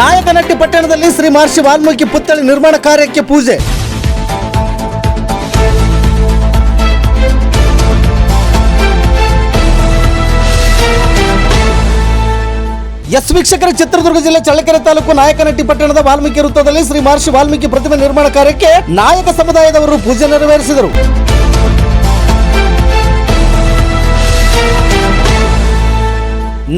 ನಾಯಕನಟ್ಟಿ ಪಟ್ಟಣದಲ್ಲಿ ಶ್ರೀ ಮಹರ್ಷಿ ವಾಲ್ಮೀಕಿ ಪುತ್ಥಳಿ ನಿರ್ಮಾಣ ಕಾರ್ಯಕ್ಕೆ ಪೂಜೆ. ಎಸ್ ವೀಕ್ಷಕರ ಚಿತ್ರದುರ್ಗ ಜಿಲ್ಲೆ ಚಳ್ಳಕೆರೆ ತಾಲೂಕು ನಾಯಕನಟ್ಟಿ ಪಟ್ಟಣದ ವಾಲ್ಮೀಕಿ ವೃತ್ತದಲ್ಲಿ ಶ್ರೀ ಮಹರ್ಷಿ ವಾಲ್ಮೀಕಿ ಪ್ರತಿಮೆ ನಿರ್ಮಾಣ ಕಾರ್ಯಕ್ಕೆ ನಾಯಕ ಸಮುದಾಯದವರು ಪೂಜೆ ನೆರವೇರಿಸಿದರು.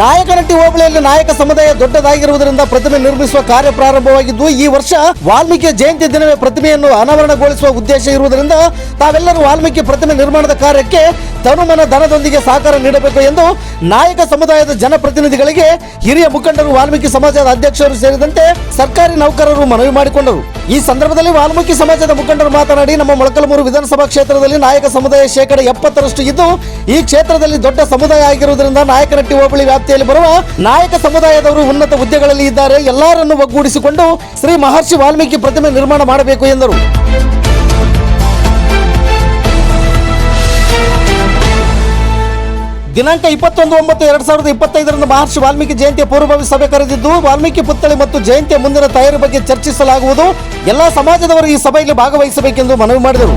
ನಾಯಕನಟ್ಟಿ ಹೋಬಳಿಯಲ್ಲಿ ನಾಯಕ ಸಮುದಾಯ ದೊಡ್ಡದಾಗಿರುವುದರಿಂದ ಪ್ರತಿಮೆ ನಿರ್ಮಿಸುವ ಕಾರ್ಯ ಪ್ರಾರಂಭವಾಗಿದ್ದು, ಈ ವರ್ಷ ವಾಲ್ಮೀಕಿ ಜಯಂತಿ ದಿನವೇ ಪ್ರತಿಮೆಯನ್ನು ಅನಾವರಣಗೊಳಿಸುವ ಉದ್ದೇಶ ಇರುವುದರಿಂದ ತಾವೆಲ್ಲರೂ ವಾಲ್ಮೀಕಿ ಪ್ರತಿಮೆ ನಿರ್ಮಾಣದ ಕಾರ್ಯಕ್ಕೆ ತನುಮನ ಧನದೊಂದಿಗೆ ಸಹಕಾರ ನೀಡಬೇಕು ಎಂದು ನಾಯಕ ಸಮುದಾಯದ ಜನಪ್ರತಿನಿಧಿಗಳಿಗೆ ಹಿರಿಯ ಮುಖಂಡರು, ವಾಲ್ಮೀಕಿ ಸಮಾಜದ ಅಧ್ಯಕ್ಷರು ಸೇರಿದಂತೆ ಸರ್ಕಾರಿ ನೌಕರರು ಮನವಿ ಮಾಡಿಕೊಂಡರು. ಈ ಸಂದರ್ಭದಲ್ಲಿ ವಾಲ್ಮೀಕಿ ಸಮಾಜದ ಮುಖಂಡರು ಮಾತನಾಡಿ, ನಮ್ಮ ಮೊಳಕಲ್ಮೂರು ವಿಧಾನಸಭಾ ಕ್ಷೇತ್ರದಲ್ಲಿ ನಾಯಕ ಸಮುದಾಯ ಶೇಕಡ ಎಪ್ಪತ್ತರಷ್ಟು ಇದ್ದು, ಈ ಕ್ಷೇತ್ರದಲ್ಲಿ ದೊಡ್ಡ ಸಮುದಾಯ ಆಗಿರುವುದರಿಂದ ನಾಯಕನಟ್ಟಿ ಹೋಬಳಿ ವ್ಯಾಪ್ತಿಯಲ್ಲಿ ಬರುವ ನಾಯಕ ಸಮುದಾಯದವರು ಉನ್ನತ ಹುದ್ದೆಗಳಲ್ಲಿ ಇದ್ದಾರೆ. ಎಲ್ಲರನ್ನು ಒಗ್ಗೂಡಿಸಿಕೊಂಡು ಶ್ರೀ ಮಹರ್ಷಿ ವಾಲ್ಮೀಕಿ ಪ್ರತಿಮೆ ನಿರ್ಮಾಣ ಮಾಡಬೇಕು ಎಂದರು. ದಿನಾಂಕ ಇಪ್ಪತ್ತೊಂದು ಒಂಬತ್ತು ಎರಡ್ ಸಾವಿರದ ಇಪ್ಪತ್ತೈದರಂದು ಮಹರ್ಷಿ ವಾಲ್ಮೀಕಿ ಜಯಂತಿಯ ಪೂರ್ವಭಾವಿ ಸಭೆ ಕರೆದಿದ್ದು, ವಾಲ್ಮೀಕಿ ಪುತ್ಥಳಿ ಮತ್ತು ಜಯಂತಿಯ ಮುಂದಿನ ತಯಾರಿ ಬಗ್ಗೆ ಚರ್ಚಿಸಲಾಗುವುದು. ಎಲ್ಲ ಸಮಾಜದವರು ಈ ಸಭೆಯಲ್ಲಿ ಭಾಗವಹಿಸಬೇಕೆಂದು ಮನವಿ ಮಾಡಿದರು.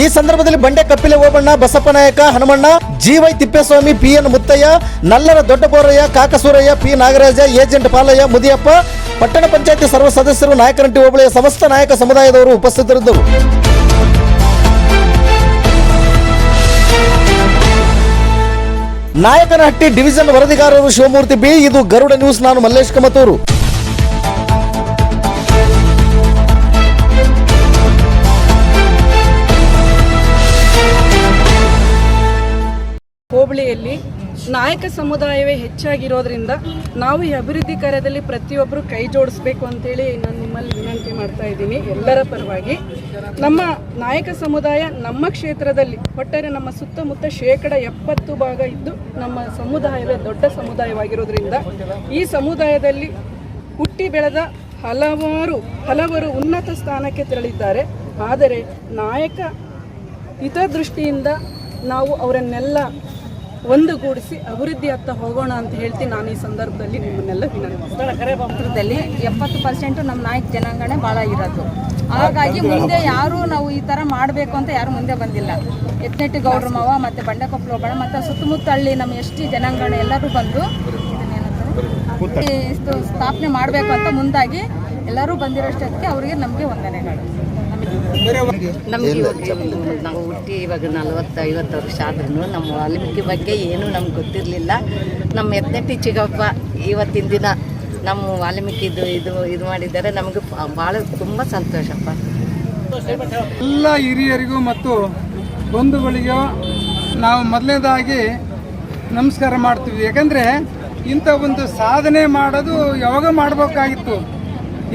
ಈ ಸಂದರ್ಭದಲ್ಲಿ ಬಂಡೆ Kappile Obanna, Basappa Nayaka, Hanumanna, GY Thippeswamy P N Muthaiah, Nallara Doddaboraiah, Kakasuraiah, P. Nagaraja, agent Palaiah, Mudiyappa, ಪಟ್ಟಣ ಪಂಚಾಯತಿ ಸರ್ವ ಸದಸ್ಯರು ನಾಯಕನಟ್ಟಿ ಹೋಬಳಿಯ ಸಮಸ್ತ ನಾಯಕ ಸಮುದಾಯದವರು ಉಪಸ್ಥಿತರಿದ್ದರು. ನಾಯಕನಹಟ್ಟಿ ಡಿವಿಷನ್ ವರದಿಗಾರರು ಶಿವಮೂರ್ತಿ ಬಿ, ಇದು ಗರುಡ ನ್ಯೂಸ್, ನಾನು ಮಲ್ಲೇಶ್ ಕಮತೂರು. ಹೋಬಳಿಯಲ್ಲಿ ನಾಯಕ ಸಮುದಾಯವೇ ಹೆಚ್ಚಾಗಿರೋದ್ರಿಂದ ನಾವು ಈ ಅಭಿವೃದ್ಧಿ ಕಾರ್ಯದಲ್ಲಿ ಪ್ರತಿಯೊಬ್ಬರು ಕೈ ಜೋಡಿಸ್ಬೇಕು ಅಂತೇಳಿ ನಾನು ನಿಮ್ಮಲ್ಲಿ ವಿನಂತಿ ಮಾಡ್ತಾ ಇದ್ದೀನಿ. ಎಲ್ಲರ ಪರವಾಗಿ ನಮ್ಮ ನಾಯಕ ಸಮುದಾಯ ನಮ್ಮ ಕ್ಷೇತ್ರದಲ್ಲಿ ಒಟ್ಟಾರೆ ನಮ್ಮ ಸುತ್ತಮುತ್ತ ಶೇಕಡ ಎಪ್ಪತ್ತು ಭಾಗ ಇದ್ದು ನಮ್ಮ ಸಮುದಾಯವೇ ದೊಡ್ಡ ಸಮುದಾಯವಾಗಿರೋದ್ರಿಂದ ಈ ಸಮುದಾಯದಲ್ಲಿ ಹುಟ್ಟಿ ಬೆಳೆದ ಹಲವಾರು, ಹಲವರು ಉನ್ನತ ಸ್ಥಾನಕ್ಕೆ ತೆರಳಿದ್ದಾರೆ. ಆದರೆ ನಾಯಕ ಹಿತದೃಷ್ಟಿಯಿಂದ ನಾವು ಅವರನ್ನೆಲ್ಲ ಒಂದುಗೂಡಿಸಿ ಅಭಿವೃದ್ಧಿಯತ್ತ ಹೋಗೋಣ ಅಂತ ಹೇಳ್ತೀನಿ ನಾನು ಈ ಸಂದರ್ಭದಲ್ಲಿ ನಿಮ್ಮನ್ನೆಲ್ಲ ವಿನಂತಿಸ್ತೇನೆ ಎಪ್ಪತ್ತು ಪರ್ಸೆಂಟ್ ನಮ್ಮ ನಾಯಕ ಜನಾಂಗಣೆ ಭಾಳ ಇರೋದು. ಹಾಗಾಗಿ ಮುಂದೆ ಯಾರು ನಾವು ಈ ಥರ ಮಾಡಬೇಕು ಅಂತ ಯಾರು ಮುಂದೆ ಬಂದಿಲ್ಲ. ಎತ್ನೆಟ್ಟಿ ಗೌಡ್ರ ಮಾವ ಮತ್ತು ಬಂಡೆಕೊಪ್ಪಲು ಒಬ್ಬಣ ಮತ್ತು ಸುತ್ತಮುತ್ತ ಹಳ್ಳಿ ನಮ್ಮ ಎಷ್ಟು ಜನಾಂಗಣ ಎಲ್ಲರೂ ಬಂದು? ಇಷ್ಟು ಸ್ಥಾಪನೆ ಮಾಡಬೇಕು ಅಂತ ಮುಂದಾಗಿ ಎಲ್ಲರೂ ಬಂದಿರೋಷ್ಟಕ್ಕೆ ಅವರಿಗೆ ನಮಗೆ ವಂದನೆಗಳು. ನಮ್ಗೆ ನಾವು ಹುಟ್ಟಿ ಇವಾಗ ನಲವತ್ತು ಐವತ್ತು ವರ್ಷ ಆದ್ರೂ ನಮ್ಮ ವಾಲ್ಮೀಕಿ ಬಗ್ಗೆ ಏನೂ ನಮ್ಗೆ ಗೊತ್ತಿರಲಿಲ್ಲ. ನಮ್ಮ ಎತ್ನೆಟ್ಟಿ ಚಿಗಪ್ಪ ಇವತ್ತಿನ ದಿನ ನಮ್ಮ ವಾಲ್ಮೀಕಿದು ಇದು ಇದು ಮಾಡಿದ್ದಾರೆ. ನಮಗೆ ಭಾಳ ತುಂಬ ಸಂತೋಷಪ್ಪ ಎಲ್ಲ ಹಿರಿಯರಿಗೂ ಮತ್ತು ಬಂಧುಗಳಿಗೂ ನಾವು ಮೊದಲನೇದಾಗಿ ನಮಸ್ಕಾರ ಮಾಡ್ತೀವಿ. ಯಾಕಂದರೆ ಇಂಥ ಒಂದು ಸಾಧನೆ ಮಾಡೋದು ಯಾವಾಗ ಮಾಡಬೇಕಾಗಿತ್ತು.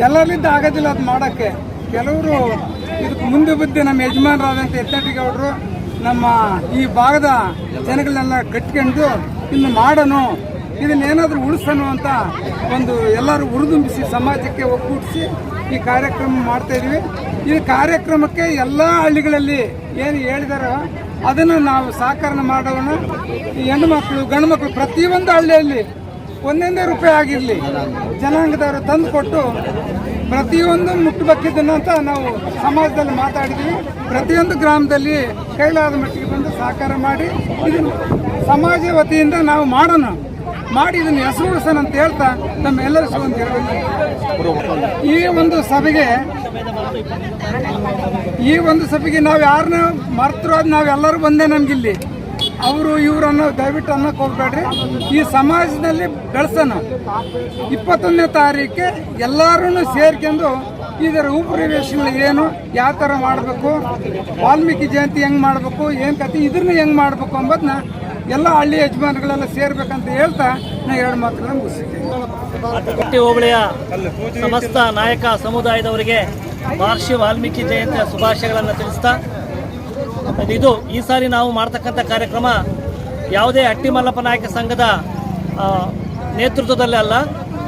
ಎಲ್ಲರಿಂದ ಆಗೋದಿಲ್ಲ ಅದು ಮಾಡೋಕ್ಕೆ. ಕೆಲವರು ಇದಕ್ಕೆ ಮುಂದೆ ಬುದ್ಧಿ ನಮ್ಮ ಯಜಮಾನರಾದಂಥ ಯತ್ನಟ್ಟಿಗೌಡರು ನಮ್ಮ ಈ ಭಾಗದ ಜನಗಳನ್ನೆಲ್ಲ ಕಟ್ಕೊಂಡು ಇನ್ನು ಮಾಡೋಣ ಇದನ್ನೇನಾದರೂ ಉಳಿಸೋಣ ಅಂತ ಒಂದು ಎಲ್ಲರೂ ಹುರಿದುಂಬಿಸಿ ಸಮಾಜಕ್ಕೆ ಒಗ್ಗೂಡಿಸಿ ಈ ಕಾರ್ಯಕ್ರಮ ಮಾಡ್ತಾ ಇದೀವಿ. ಈ ಕಾರ್ಯಕ್ರಮಕ್ಕೆ ಎಲ್ಲ ಹಳ್ಳಿಗಳಲ್ಲಿ ಏನು ಹೇಳಿದಾರೋ ಅದನ್ನು ನಾವು ಸಾಕಾರ ಮಾಡೋಣ. ಈ ಹೆಣ್ಣು ಮಕ್ಕಳು, ಗಂಡು ಮಕ್ಕಳು ಪ್ರತಿಯೊಂದು ಹಳ್ಳಿಯಲ್ಲಿ ಒಂದೊಂದೇ ರೂಪಾಯಿ ಆಗಿರಲಿ, ಜನಾಂಗದವರು ತಂದು ಕೊಟ್ಟು ಪ್ರತಿಯೊಂದು ಮುಟ್ಟಬೇಕಿದ್ದನ್ನು ಅಂತ ನಾವು ಸಮಾಜದಲ್ಲಿ ಮಾತಾಡಿದ್ವಿ. ಪ್ರತಿಯೊಂದು ಗ್ರಾಮದಲ್ಲಿ ಕೈಲಾದ ಮಟ್ಟಿಗೆ ಬಂದು ಸಹಕಾರ ಮಾಡಿ, ಇದನ್ನು ಸಮಾಜ ವತಿಯಿಂದ ನಾವು ಮಾಡೋಣ. ಮಾಡಿ ಇದನ್ನು ಹೆಸರುಸನ್ ಅಂತ ಹೇಳ್ತಾ ನಮ್ಮೆಲ್ಲರ ಒಂದು ಹೇಳಬೇಕು ಈ ಒಂದು ಸಭೆಗೆ, ಈ ಒಂದು ಸಭೆಗೆ ನಾವು ಯಾರನ್ನ ಮರ್ತರು ಅದು ನಾವೆಲ್ಲರೂ ಒಂದೇ ನಮಗಿಲ್ಲಿ. ಅವರು ಇವರನ್ನು ದಯವಿಟ್ಟು ಅನ್ನಕ್ಕೆ ಹೋಗ್ಬೇಡ್ರಿ. ಈ ಸಮಾಜದಲ್ಲಿ ಬೆಳೆಸೋಣ. ಇಪ್ಪತ್ತೊಂದನೇ ತಾರೀಕೆ ಎಲ್ಲರೂ ಸೇರ್ಕೊಂಡು ಇದರ ರೂಪುರೇಷಣೆ ಏನು, ಯಾವ ಥರ ಮಾಡಬೇಕು, ವಾಲ್ಮೀಕಿ ಜಯಂತಿ ಹೆಂಗೆ ಮಾಡಬೇಕು, ಏನು ಕತೆ ಇದನ್ನ ಹೆಂಗೆ ಮಾಡಬೇಕು ಅಂಬೋದನ್ನ ಎಲ್ಲ ಹಳ್ಳಿ ಯಜಮಾನಗಳೆಲ್ಲ ಸೇರ್ಬೇಕಂತ ಹೇಳ್ತಾ ನಾನು ಎರಡು ಮಾತುಗಳನ್ನು ಮುಗಿಸ್ತೀನಿ. ಹೋಬಳಿಯ ಸಮಸ್ತ ನಾಯಕ ಸಮುದಾಯದವರಿಗೆ ಮಹರ್ಷಿ ವಾಲ್ಮೀಕಿ ಜಯಂತಿಯ ಶುಭಾಶಯಗಳನ್ನು ತಿಳಿಸ್ತಾ ಇದು ಈ ಸಾರಿ ನಾವು ಮಾಡ್ತಕ್ಕಂಥ ಕಾರ್ಯಕ್ರಮ ಯಾವುದೇ ಹಟ್ಟಿ ಮಲ್ಲಪ್ಪ ನಾಯಕ ಸಂಘದ ನೇತೃತ್ವದಲ್ಲಿ ಅಲ್ಲ,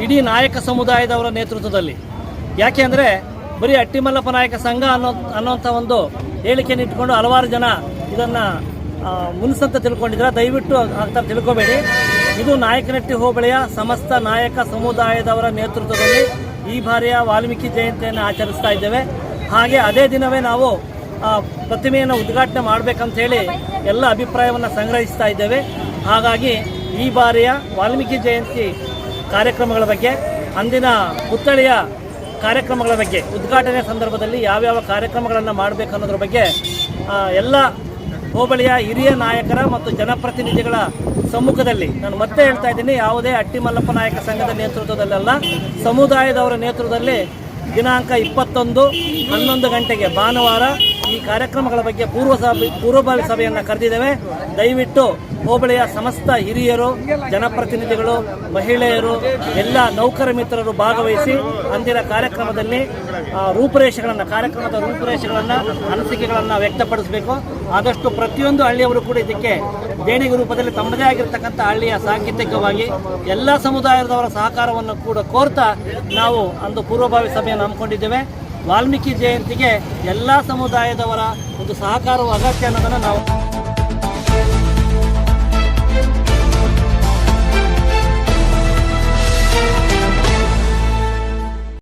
ಇಡೀ ನಾಯಕ ಸಮುದಾಯದವರ ನೇತೃತ್ವದಲ್ಲಿ. ಯಾಕೆ ಅಂದರೆ ಬರೀ ಹಟ್ಟಿ ಮಲ್ಲಪ್ಪ ನಾಯಕ ಸಂಘ ಅನ್ನೋ, ಅನ್ನೋಂಥ ಒಂದು ಹೇಳಿಕೆಯನ್ನು ಇಟ್ಕೊಂಡು ಹಲವಾರು ಜನ ಇದನ್ನು ಮುನ್ಸಂತ ತಿಳ್ಕೊಂಡಿದ್ರೆ. ದಯವಿಟ್ಟು ಅಂತ ತಿಳ್ಕೊಬೇಡಿ. ಇದು ನಾಯಕನಟ್ಟಿ ಹೋಬಳಿಯ ಸಮಸ್ತ ನಾಯಕ ಸಮುದಾಯದವರ ನೇತೃತ್ವದಲ್ಲಿ ಈ ಬಾರಿಯ ವಾಲ್ಮೀಕಿ ಜಯಂತಿಯನ್ನು ಆಚರಿಸ್ತಾ ಇದ್ದೇವೆ. ಹಾಗೆ ಅದೇ ದಿನವೇ ನಾವು ಪ್ರತಿಮೆಯನ್ನು ಉದ್ಘಾಟನೆ ಮಾಡಬೇಕಂತ ಹೇಳಿ ಎಲ್ಲ ಅಭಿಪ್ರಾಯವನ್ನು ಸಂಗ್ರಹಿಸ್ತಾ ಇದ್ದೇವೆ. ಹಾಗಾಗಿ ಈ ಬಾರಿಯ ವಾಲ್ಮೀಕಿ ಜಯಂತಿ ಕಾರ್ಯಕ್ರಮಗಳ ಬಗ್ಗೆ, ಅಂದಿನ ಪುತ್ಥಳಿಯ ಕಾರ್ಯಕ್ರಮಗಳ ಬಗ್ಗೆ, ಉದ್ಘಾಟನೆ ಸಂದರ್ಭದಲ್ಲಿ ಯಾವ್ಯಾವ ಕಾರ್ಯಕ್ರಮಗಳನ್ನು ಮಾಡಬೇಕು ಅನ್ನೋದ್ರ ಬಗ್ಗೆ ಎಲ್ಲ ಹೋಬಳಿಯ ಹಿರಿಯ ನಾಯಕರ ಮತ್ತು ಜನಪ್ರತಿನಿಧಿಗಳ ಸಮ್ಮುಖದಲ್ಲಿ ನಾನು ಮತ್ತೆ ಹೇಳ್ತಾ ಇದ್ದೀನಿ, ಯಾವುದೇ ಅಟ್ಟಿ ಮಲ್ಲಪ್ಪ ನಾಯಕ ಸಂಘದ ನೇತೃತ್ವದಲ್ಲೆಲ್ಲ, ಸಮುದಾಯದವರ ನೇತೃತ್ವದಲ್ಲಿ ದಿನಾಂಕ ಇಪ್ಪತ್ತೊಂದು ಹನ್ನೊಂದು ಗಂಟೆಗೆ ಭಾನುವಾರ ಈ ಕಾರ್ಯಕ್ರಮಗಳ ಬಗ್ಗೆ ಪೂರ್ವ ಸಭೆ ಪೂರ್ವಭಾವಿ ಸಭೆಯನ್ನು ಕರೆದಿದ್ದೇವೆ. ದಯವಿಟ್ಟು ಹೋಬಳಿಯ ಸಮಸ್ತ ಹಿರಿಯರು, ಜನಪ್ರತಿನಿಧಿಗಳು, ಮಹಿಳೆಯರು, ಎಲ್ಲ ನೌಕರ ಮಿತ್ರರು ಭಾಗವಹಿಸಿ ಅಂದಿನ ಕಾರ್ಯಕ್ರಮದಲ್ಲಿ ರೂಪುರೇಷೆಗಳನ್ನು, ಕಾರ್ಯಕ್ರಮದ ರೂಪುರೇಷೆಗಳನ್ನು, ಅನಿಸಿಕೆಗಳನ್ನು ವ್ಯಕ್ತಪಡಿಸಬೇಕು. ಆದಷ್ಟು ಪ್ರತಿಯೊಂದು ಹಳ್ಳಿಯವರು ಕೂಡ ಇದಕ್ಕೆ ದೇಣಿಗೆ ರೂಪದಲ್ಲಿ ತಮ್ಮದೇ ಆಗಿರ್ತಕ್ಕಂಥ ಹಳ್ಳಿಯ ಸಾಂಕೇತಿಕವಾಗಿ ಎಲ್ಲ ಸಮುದಾಯದವರ ಸಹಕಾರವನ್ನು ಕೂಡ ಕೋರ್ತಾ ನಾವು ಅಂದು ಪೂರ್ವಭಾವಿ ಸಭೆಯನ್ನು ಹಮ್ಮಿಕೊಂಡಿದ್ದೇವೆ. ವಾಲ್ಮೀಕಿ ಜಯಂತಿಗೆ ಎಲ್ಲ ಸಮುದಾಯದವರ ಒಂದು ಸಹಕಾರವು ಅಗತ್ಯ ಅನ್ನೋದನ್ನು ನಾವು